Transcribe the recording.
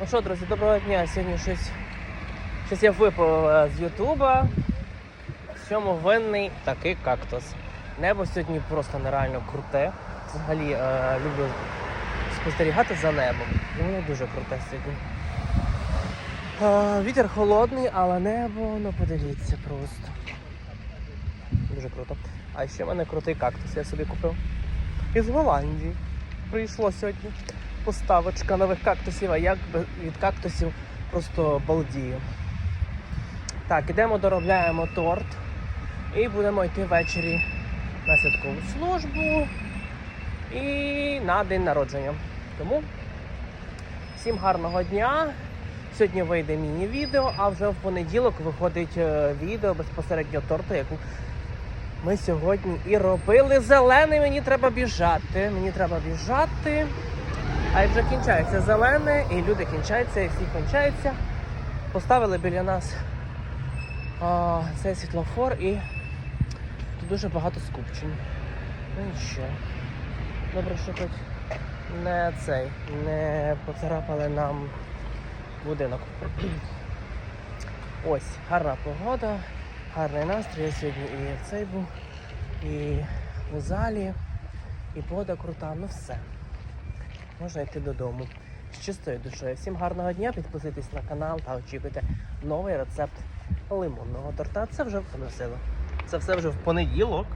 Ну що, друзі, доброго дня. Сьогодні щось, щось я випав е, з Ютуба. В цьому винний такий кактус. Небо сьогодні просто нереально круте. Взагалі е, люблю спостерігати за небом. І воно дуже круте сьогодні. Е, вітер холодний, але небо, ну подивіться просто. Дуже круто. А ще в мене крутий кактус, я собі купив. Із Голландії. Прийшло сьогодні поставочка нових кактусів, а як від кактусів просто балдію. Так, ідемо, доробляємо торт і будемо йти ввечері на святкову службу і на день народження. Тому всім гарного дня. Сьогодні вийде міні-відео, а вже в понеділок виходить е, відео безпосередньо торту, яку ми сьогодні і робили. Зелений, мені треба біжати. Мені треба біжати. А вже кінчається зелене, і люди кінчаються, і всі кінчаються. Поставили біля нас а, цей світлофор і тут дуже багато скупчень. Ну і що? Добре, що хоч не цей, не поцарапали нам будинок. Ось, гарна погода, гарний настрій. Я сьогодні і в цей був, і у залі, і погода крута, ну все можна йти додому. З чистою душою. Всім гарного дня, підписуйтесь на канал та очікуйте новий рецепт лимонного торта. Це вже поносило. Це все вже в понеділок.